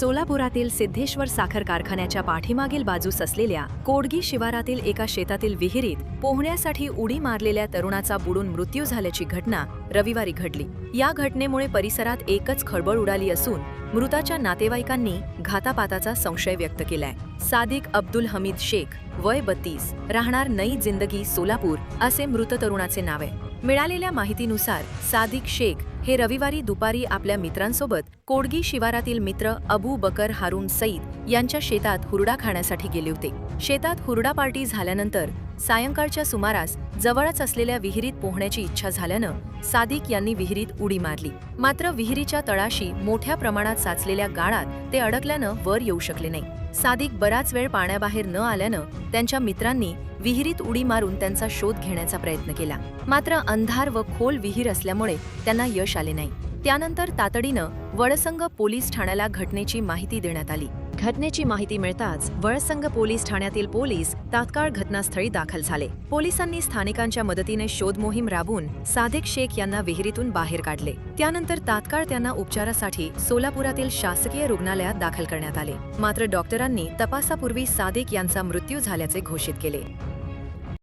सोलापुरातील सिद्धेश्वर साखर कारखान्याच्या पाठीमागील बाजूस असलेल्या कोडगी शिवारातील एका शेतातील विहिरीत पोहण्यासाठी उडी मारलेल्या तरुणाचा बुडून मृत्यू झाल्याची घटना रविवारी घडली. या घटनेमुळे परिसरात एकच खळबळ उडाली असून मृताच्या नातेवाईकांनी घातापाताचा संशय व्यक्त केलाय. सादिक अब्दुल हमीद शेख वय बत्तीस राहणार नई जिंदगी सोलापूर असे मृत तरुणाचे नाव आहे. मिळालेल्या माहितीनुसार सादिक शेख हे रविवारी दुपारी आपल्या मित्रांसोबत कोडगी शिवारातील मित्र अबू बकर हारून सईद यांच्या शेतात हुरडा खाण्यासाठी गेले होते. शेतात हुरडा पार्टी झाल्यानंतर सायंकाळच्या सुमारास जवळच असलेल्या विहिरीत पोहण्याची इच्छा झाल्यानं सादिक यांनी विहिरीत उडी मारली. मात्र विहिरीच्या तळाशी मोठ्या प्रमाणात साचलेल्या गाळात ते अडकल्यानं वर येऊ शकले नाही. सादिक बराच वेळ पाण्याबाहेर न आल्यानं त्यांच्या मित्रांनी विहिरीत उडी मारून त्यांचा शोध घेण्याचा प्रयत्न केला. मात्र अंधार व खोल विहीर असल्यामुळे त्यांना यश आले नाही. त्यानंतर तातडीनं वडसंग पोलीस ठाण्याला घटनेची माहिती देण्यात आली. घटनेची माहिती मिळताच वळसंग पोलीस ठाण्यातील पोलीस तात्काळ घटनास्थळी दाखल झाले. पोलिसांनी स्थानिकांच्या मदतीने शोध मोहीम राबवून सादिक शेख यांना विहिरीतून बाहेर काढले. त्यानंतर तात्काळ त्यांना उपचारासाठी सोलापुरातील शासकीय रुग्णालयात दाखल करण्यात आले. मात्र डॉक्टरांनी तपासापूर्वी सादिक यांचा मृत्यू झाल्याचे घोषित केले.